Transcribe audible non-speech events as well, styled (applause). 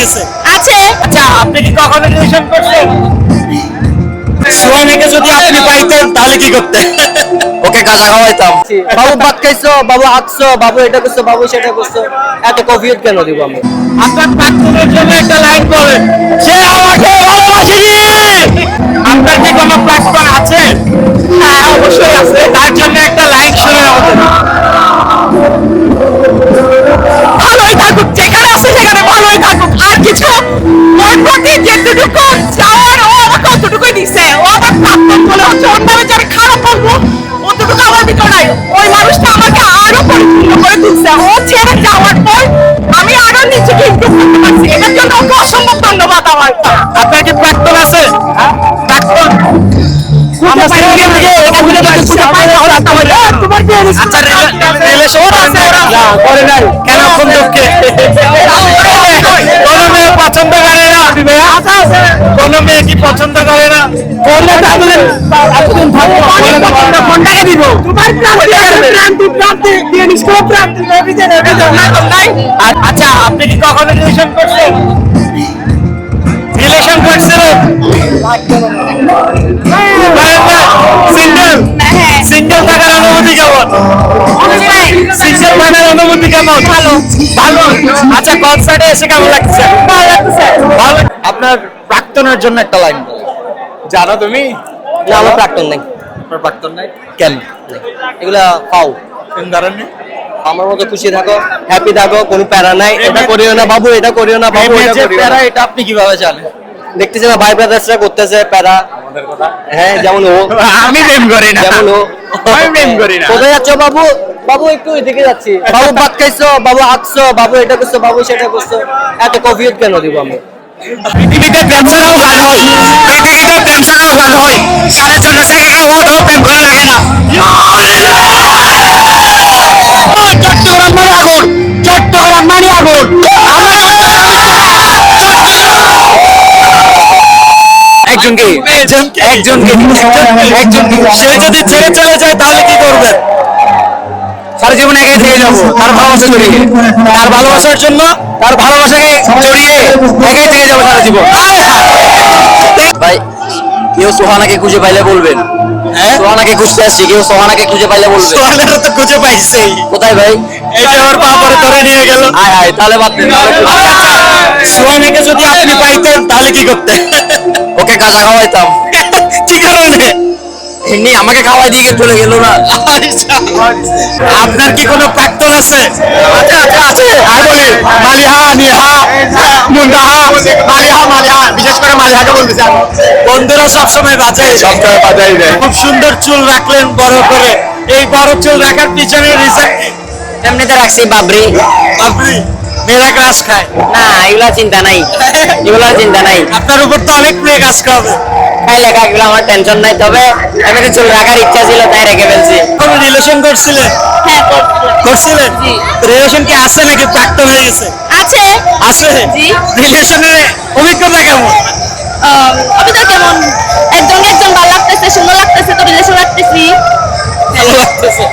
গেছে। আছে। আচ্ছা আপনি কি কখনো রিলেশন করছেন? সোহানাকে যদি আপনি পাইতেন তাহলে কি করতেন ওকে গাঁজা খাওয়াইতাম। বাবু ভাত খাইছো? বাবু হাঁকছো বাবু এটা করছ বাবু সেটা করছ? এত কফিয়ত কেন দিব আমি? আপনার প্রাক্তনের জন্য একটা লাইন বলেন সে আমাকে ভালোবাসেনি আপনার কি কোনো প্রাক্তন আছে? হ্যাঁ অবশ্যই আছে। তার জন্য পছন্দ করে না। আপনি কোন মেয়ে কি পছন্দ করে না? করলে এতদিন থাকব দিব। তো নাই আর আচ্ছা আপনি কি কখনো রিলেশন করছেন? রিলেশন করছিলেন? সিঙ্গেল সিঙ্গেল থাকার অনুভূতি কেমন? সিঙ্গেল থাকার অনুভূতি কেমন? ভালো। ভালো। আচ্ছা কনসার্টে এসে কেমন লাগছে? ভালো আপনার প্রাক্তনের জন্য একটা লাইন বলেন। জানো তুমি? না আমার প্রাক্তন নাই। আপনার প্রাক্তন নাই? কেন? এগুলা পাও কোন আমার মতো খুশি থাকো হ্যাপি থাকো কোনো প্যারা নাই এটা করিও না বাবু এটা করিও না বাবু এটা করিও প্যারা, না এটা আপনি কীভাবে জানেন? দেখতেছি না ভাই ব্রাদার্সরা করতেছে প্যারা। আমাদের কথা? হ্যাঁ যেমন ও। আমি প্রেম করি না। যেমন ও। আমি প্রেম করি না। কোথায় যাচ্ছ বাবু? বাবু একটু এদিকে যাচ্ছি। বাবু ভাত খাইছো? বাবু হাঁটছো বাবু এটা করছ বাবু সেটা করছ। এত কফিয়ত কেন দিব আমি? পৃথিবীতে প্রেম ছাড়াও গান হয়। পৃথিবীতে প্রেম ছাড়াও গান হয়। সাড়ে চল্লিশ একজনকে একজনকে একজনকে সে যদি ছেড়ে চলে যায় তাহলে কি করবেন সারা জীবন একাই থেকে যাব তার ভালোবাসা জড়িয়ে তার ভালোবাসার জন্য তার ভালোবাসাকে জড়িয়ে একাই থেকে যাব সারা জীবন। ভাই কেউ সোহানাকে খুঁজে পাইলে বলবেন হ্যাঁ? সোহানাকে খুঁজতে আসছি কেউ সোহানাকে খুঁজে পাইলে বলবেন তো খুঁজে পাইছেই। কোথায় ভাই? এই যে আমার পা পরে ধরে নিয়ে গেল। আয় আয় তাহলে বাদ দেন সোহানাকে যদি আপনি পাইতেন তাহলে কি করতেন? খাওয়াইতাম। (laughs) কি কারণে? এমনি আমাকে খাওয়াই দিয়ে চলে গেল না। আপনার কি কোনো প্রাক্তন আছে? আচ্ছা আচ্ছা আছে। আর বলি মালিহা নিহা মালিহা মালিহা। বিশেষ করে মালিহাকে বলতেছি বন্ধুরা সবসময় বাজায়। সবসময় বাজাই দেয়। খুব সুন্দর চুল রাখলেন বড় করে। এই বড় চুল রাখার পিছনে রিজন এমনিতে রাখছি বাবরি। আপনি মেয়েরা গ্রাস খায়। না এগুলা চিন্তা নাই। এগুলা চিন্তা নাই। আপনার উপর তো অনেক মেয়ে কাজ খাবে খাই লেখা আমার টেনশন নাই। তবে এমনিতে চুল রাখার ইচ্ছা ছিল তাই রেখে ফেলছি। কোনো রিলেশন করছিলেন হ্যাঁ। করছিলেন জি। রিলেশন কি আছে নাকি? প্রাক্তন হয়ে গেছে? আছে। আছে? জি। রিলেশনের অভিজ্ঞতা কেমন? অভিযোগ কেমন? একজন একজন ভালো লাগতেছে সুন্দর লাগতেছে তো রিলেশন রাখতেছি ভালো লাগতেছে।